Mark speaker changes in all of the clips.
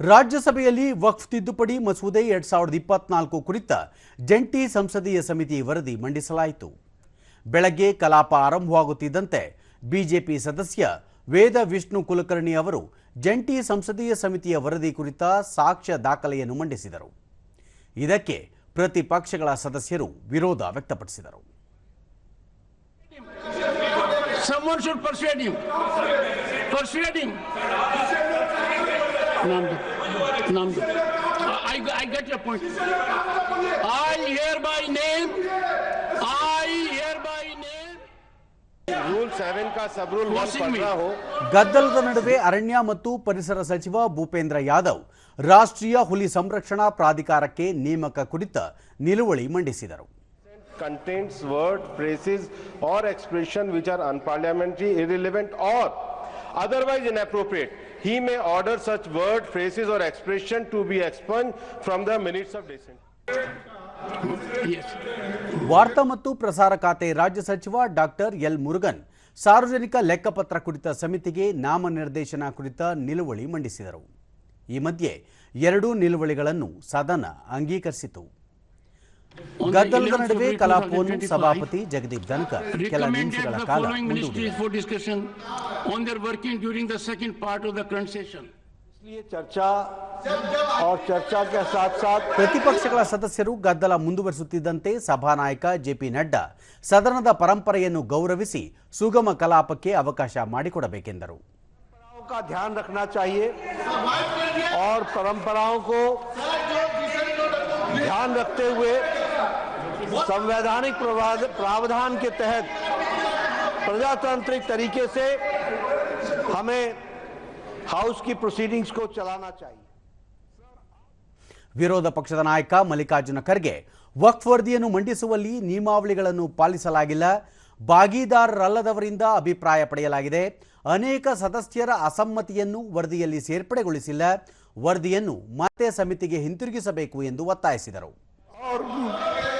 Speaker 1: ರಾಜ್ಯಸಭೆಯಲ್ಲಿ ವಕ್ಫ್ ತಿದ್ದುಪಡಿ ಮಸೂದೆ ಎರಡ್ ಸಾವಿರದ ಇಪ್ಪತ್ನಾಲ್ಕು ಕುರಿತ ಜಂಟಿ ಸಂಸದೀಯ ಸಮಿತಿ ವರದಿ ಮಂಡಿಸಲಾಯಿತು. ಬೆಳಗ್ಗೆ ಕಲಾಪ ಆರಂಭವಾಗುತ್ತಿದ್ದಂತೆ ಬಿಜೆಪಿ ಸದಸ್ಯ ವೇದ ವಿಷ್ಣು ಕುಲಕರ್ಣಿ ಅವರು ಜಂಟಿ ಸಂಸದೀಯ ಸಮಿತಿಯ ವರದಿ ಕುರಿತ ಸಾಕ್ಷ್ಯ ದಾಖಲೆಯನ್ನು ಮಂಡಿಸಿದರು. ಇದಕ್ಕೆ ಪ್ರತಿಪಕ್ಷಗಳ ಸದಸ್ಯರು ವಿರೋಧ ವ್ಯಕ್ತಪಡಿಸಿದರು.
Speaker 2: Nanda. Nanda. I, I get your point. I hereby name. I hereby name. Rule
Speaker 3: seven
Speaker 2: ಕಾ
Speaker 3: ಸಬ್ ರೂಲ್
Speaker 1: ಗದ್ದಲದ ನಡುವೆ ಅರಣ್ಯ ಮತ್ತು ಪರಿಸರ ಸಚಿವ ಭೂಪೇಂದ್ರ ಯಾದವ್ ರಾಷ್ಟ್ರೀಯ ಹುಲಿ ಸಂರಕ್ಷಣಾ ಪ್ರಾಧಿಕಾರಕ್ಕೆ ನೇಮಕ ಕುರಿತ ನಿಲುವಳಿ ಮಂಡಿಸಿದರು
Speaker 3: contents word phrases or expression which are unparliamentary irrelevant are otherwise inappropriate. He may order such word, phrases or expression to be expunged from the minutes of dissent.
Speaker 1: ವಾರ್ತಾ ಮತ್ತು ಪ್ರಸಾರ ಖಾತೆ ರಾಜ್ಯ ಸಚಿವ ಡಾಕ್ಟರ್ ಎಲ್ ಮುರುಗನ್ ಸಾರ್ವಜನಿಕ ಲೆಕ್ಕಪತ್ರ ಕುರಿತ ಸಮಿತಿಗೆ ನಾಮನಿರ್ದೇಶನ ಕುರಿತ ನಿಲುವಳಿ ಮಂಡಿಸಿದರು ಈ ಮಧ್ಯೆ ಎರಡೂ ನಿಲುವಳಿಗಳನ್ನು ಸದನ ಅಂಗೀಕರಿಸಿತು ಗದ್ದಲದ
Speaker 2: 11th
Speaker 1: ನಡುವೆ
Speaker 2: February
Speaker 1: ಕಲಾಪವನ್ನು
Speaker 2: 2025,
Speaker 1: ಸಭಾಪತಿ ಜಗದೀಪ್ ಧನ್ಕರ್ ಕೆಲ
Speaker 2: recommended
Speaker 1: ನಿಮಿಷಗಳ
Speaker 2: the
Speaker 1: ಕಾಲ
Speaker 2: following ministries
Speaker 1: ಮುಂದೂಡಿದರು
Speaker 2: for discussion on their working during the second part of the current session.
Speaker 4: इसलिए चर्चा और चर्चा के साथ साथ
Speaker 1: ಪ್ರತಿಪಕ್ಷಗಳ ಸದಸ್ಯರು ಗದ್ದಲ ಮುಂದುವರಿಸುತ್ತಿದ್ದಂತೆ ಸಭಾನಾಯಕ ಜೆಪಿ ನಡ್ಡಾ ಸದನದ ಪರಂಪರೆಯನ್ನು ಗೌರವಿಸಿ ಸುಗಮ ಕಲಾಪಕ್ಕೆ ಅವಕಾಶ ಮಾಡಿಕೊಡಬೇಕೆಂದರು
Speaker 4: परंपराओं का ध्यान रखना चाहिए और परंपराओं को ध्यान रखते हुए संवैधानिक प्रवा- प्रावधान के तहत प्रजातांत्रिक तरीके से हमें हाउस की प्रोसीडिंग्स को चलाना चाहिए
Speaker 1: ವಿರೋಧ ಪಕ್ಷದ ನಾಯಕ ಮಲ್ಲಿಕಾರ್ಜುನ ಖರ್ಗೆ ವಕ್ಫ್ ವರದಿಯನ್ನು ಮಂಡಿಸುವಲ್ಲಿ ನಿಯಮಾವಳಿಗಳನ್ನು ಪಾಲಿಸಲಾಗಿಲ್ಲ ಭಾಗೀದಾರರಲ್ಲದವರಿಂದ ಅಭಿಪ್ರಾಯ ಪಡೆಯಲಾಗಿದೆ ಅನೇಕ ಸದಸ್ಯರ ಅಸಮ್ಮತಿಯನ್ನು ವರದಿಯಲ್ಲಿ ಸೇರ್ಪಡೆಗೊಳಿಸಿಲ್ಲ ವರದಿಯನ್ನು ಮತ್ತೆ ಸಮಿತಿಗೆ ಹಿಂತಿರುಗಿಸಬೇಕು ಎಂದು ಒತ್ತಾಯಿಸಿದರು
Speaker 5: और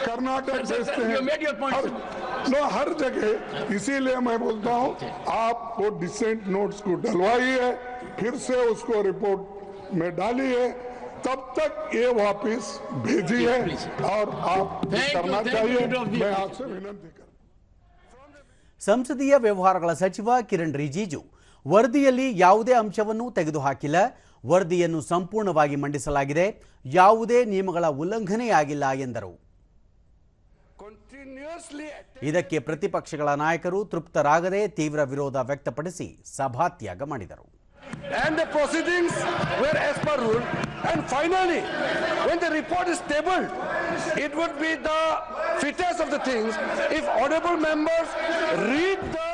Speaker 5: कर्नाटक
Speaker 2: Sir, sir,
Speaker 5: भेजते
Speaker 2: you
Speaker 5: हैं
Speaker 2: made your point,
Speaker 5: her,
Speaker 2: sir.
Speaker 5: No हर जगह इसीलिए मैं बोलता हूँ आप वो डिसेंट नोट्स को डलवाई है फिर से उसको रिपोर्ट में डाली है तब तक ये वापस भेजी है और आप ये
Speaker 2: Thank you,
Speaker 5: करना
Speaker 2: thank you,
Speaker 5: चाहिए
Speaker 2: Leader of the
Speaker 5: मैं
Speaker 2: Opposition.
Speaker 5: आपसे विनंती कर
Speaker 1: ಸಂಸದೀಯ ವ್ಯವಹಾರಗಳ ಸಚಿವ ಕಿರಣ್ ರಿಜಿಜು ವರದಿಯಲ್ಲಿ ಯಾವುದೇ ಅಂಶವನ್ನು ತೆಗೆದುಹಾಕಿಲ್ಲ ವರದಿಯನ್ನು ಸಂಪೂರ್ಣವಾಗಿ ಮಂಡಿಸಲಾಗಿದೆ ಯಾವುದೇ ನಿಯಮಗಳ ಉಲ್ಲಂಘನೆಯಾಗಿಲ್ಲ ಎಂದರು
Speaker 4: कंटिन्यूसली
Speaker 1: ಇದಕ್ಕೆ ಪ್ರತಿಪಕ್ಷಗಳ ನಾಯಕರು ತೃಪ್ತರಾಗದೆ ತೀವ್ರ ವಿರೋಧ ವ್ಯಕ್ತಪಡಿಸಿ ಸಭಾತ್ಯಾಗ ಮಾಡಿದರು
Speaker 4: and the proceedings were as per rule. And finally, when the report is tabled, it would be the fittest of the things if honorable members read the